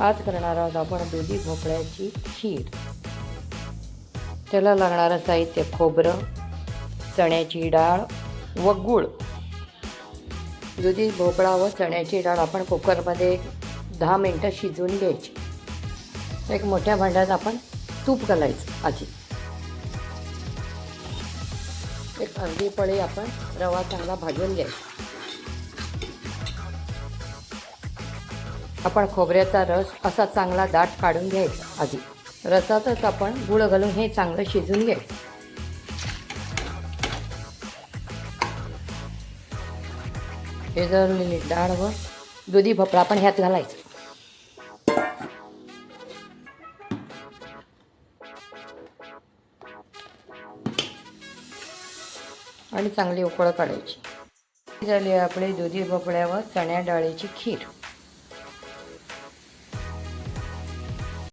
आज करणार आहोत आपण दुधी भोपळ्याची खीर. त्याला लागणारं साहित्य खोबरं चण्याची डाळ व गूळ. दुधी भोपळा व चण्याची डाळ आपण कुकरमध्ये दहा मिनटं शिजवून घ्यायची. एक मोठ्या भांड्यात आपण तूप घालायचं आधी. एक अर्धी पळी आपण रवा चांगला भाजून घ्यायचा. आपण खोबऱ्याचा रस असा चांगला दाट काढून घ्यायचा आधी. रसातच आपण गुळ घालून हे चांगलं शिजून घ्यायचं. शिजवलेली डाळ व दुधी भोपळा पण ह्यात घालायचं. आणि चांगली उकळ काढायची. झाली आपली दुधी भोपळ्यावर चण्या डाळीची खीर.